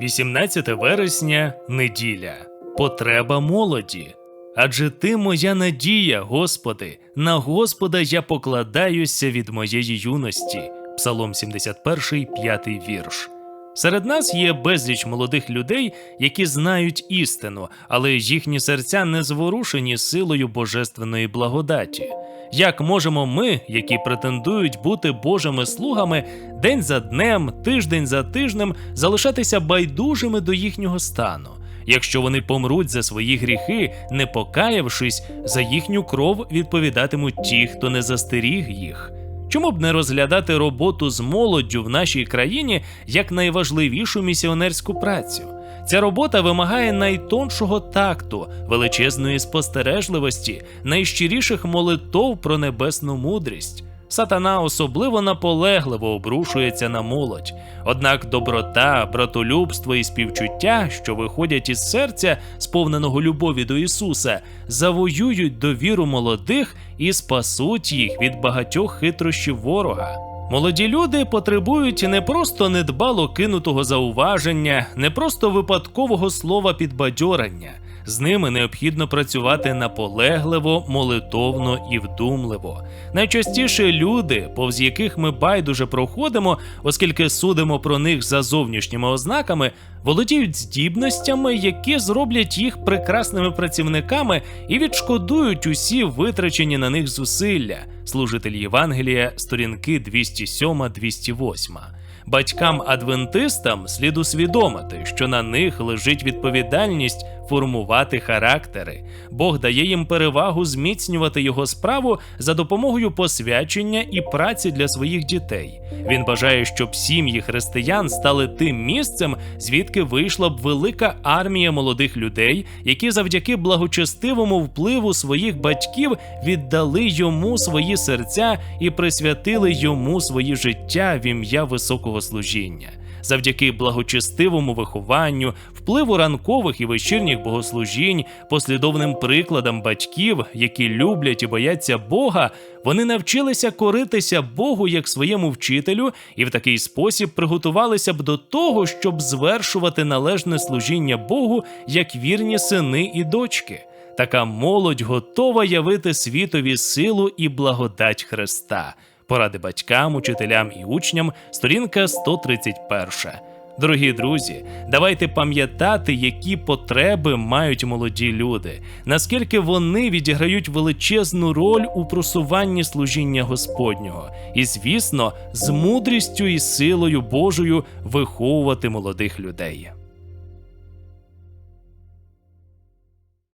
18 вересня неділя. Потреба молоді. Адже ти моя надія, Господи, на Господа я покладаюся від моєї юності. Псалом 71, 5 вірш. Серед нас є безліч молодих людей, які знають істину, але їхні серця не зворушені силою божественної благодаті. Як можемо ми, які претендують бути Божими слугами, день за днем, тиждень за тижнем, залишатися байдужими до їхнього стану? Якщо вони помруть за свої гріхи, не покаявшись, за їхню кров відповідатимуть ті, хто не застеріг їх. Чому б не розглядати роботу з молоддю в нашій країні як найважливішу місіонерську працю? Ця робота вимагає найтоншого такту, величезної спостережливості, найщиріших молитов про небесну мудрість. Сатана особливо наполегливо обрушується на молодь. Однак доброта, братолюбство і співчуття, що виходять із серця, сповненого любові до Ісуса, завоюють довіру молодих і спасуть їх від багатьох хитрощів ворога. Молоді люди потребують не просто недбало кинутого зауваження, не просто випадкового слова підбадьорення. З ними необхідно працювати наполегливо, молитовно і вдумливо. Найчастіше люди, повз яких ми байдуже проходимо, оскільки судимо про них за зовнішніми ознаками, володіють здібностями, які зроблять їх прекрасними працівниками і відшкодують усі витрачені на них зусилля. Служитель Євангелія, сторінки 207-208. Батькам-адвентистам слід усвідомити, що на них лежить відповідальність формувати характери. Бог дає їм перевагу зміцнювати його справу за допомогою посвячення і праці для своїх дітей. Він бажає, щоб сім'ї християн стали тим місцем, звідки вийшла б велика армія молодих людей, які завдяки благочестивому впливу своїх батьків віддали йому свої серця і присвятили йому свої життя в ім'я високого служіння. Завдяки благочестивому вихованню, впливу ранкових і вечірніх богослужінь, послідовним прикладам батьків, які люблять і бояться Бога, вони навчилися коритися Богу як своєму вчителю, і в такий спосіб приготувалися б до того, щоб звершувати належне служіння Богу як вірні сини і дочки. Така молодь готова явити світові силу і благодать Христа. Поради батькам, учителям і учням, сторінка 131. Дорогі друзі, давайте пам'ятати, які потреби мають молоді люди, наскільки вони відіграють величезну роль у просуванні служіння Господнього, і, звісно, з мудрістю і силою Божою виховувати молодих людей.